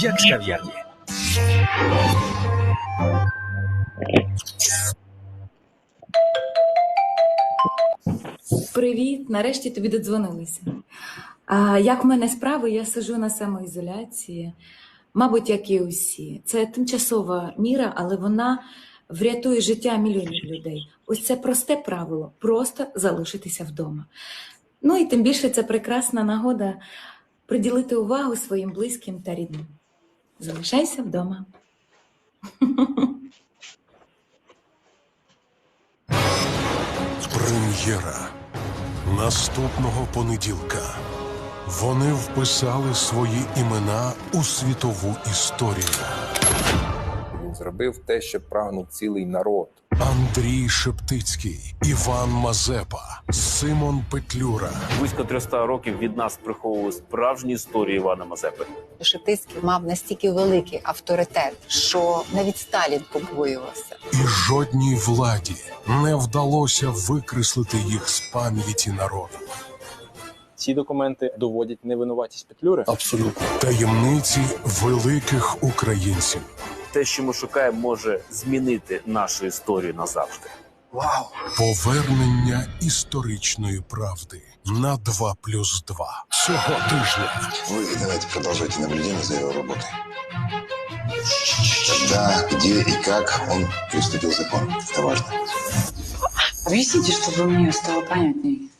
як з кав'ярні. Привіт, нарешті тобі додзвонилися. А як в мене справи, я сижу на самоізоляції, мабуть, як і усі. Це тимчасова міра, але вона врятує життя мільйонів людей. Ось це просте правило просто залишитися вдома. Ну і тим більше це прекрасна нагода приділити увагу своїм близьким та рідним. Залишайся вдома. Прем'єра наступного понеділка. Вони вписали свої імена у світову історію. Він зробив те, що прагнув цілий народ. Андрій Шептицький, Іван Мазепа, Симон Петлюра, Близько 300 років від нас приховували справжні історії Івана Мазепи. Шептицький мав настільки великий авторитет, що навіть Сталін побоювався. і жодній владі не вдалося викреслити їх з пам'яті народу. Ці документи доводять невинуватість Петлюри. Таємниці великих українців. Те, що ми шукаємо, може змінити нашу історію назавжди. Повернення історичної правди на 2 плюс 2 цього тижня. Вы давайте продолжайте наблюдение за его работой. Когда, где и как он приступил закон. Это важно. Объясните, чтобы мне стало понятней.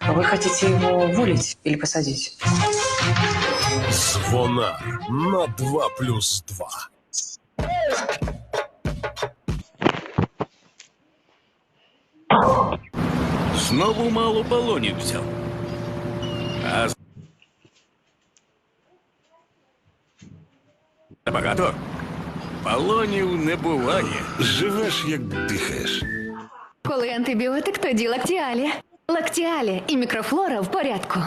Вы хотите его уволить или посадить? Звонар на 2 плюс 2. Знову мало балонів взяв. А Забагато? Балонів не буває. Живеш, як дихаєш. Коли антибіотик, тоді лактіалі. Лактіалі і мікрофлора в порядку.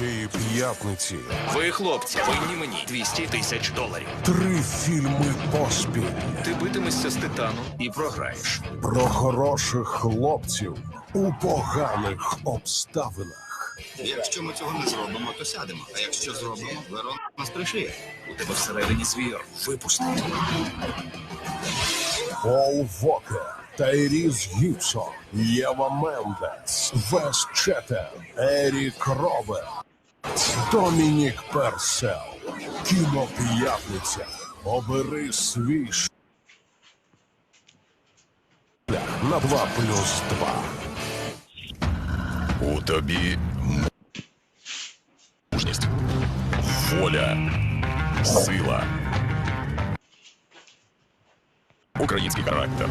Цієї п'ятниці Ви, хлопці, винні мені 200 тисяч доларів. три фільми поспіль Ти битимешся з титаном і програєш. про хороших хлопців у поганих обставинах. Якщо ми цього не зробимо, то сядемо. А якщо зробимо, Верон нас пришиє. У тебе всередині свій випуск. Пол Вокер, Тайріс Гібсон, Єва Мендес, Вес Четен, Ерік Роберт, Домінік Персел. Кіноп'ятниця. Обери свій шлях на 2 плюс 2. У тобі мужність, воля, сила. Український характер.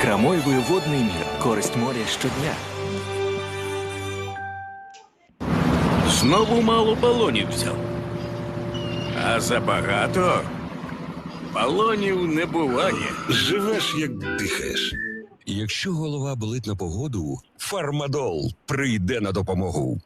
Ікромойвою водний мір. Користь моря щодня. Знову мало балонів взяв. А забагато балонів не буває. Живеш, як дихаєш. Якщо голова болить на погоду, фармадол прийде на допомогу.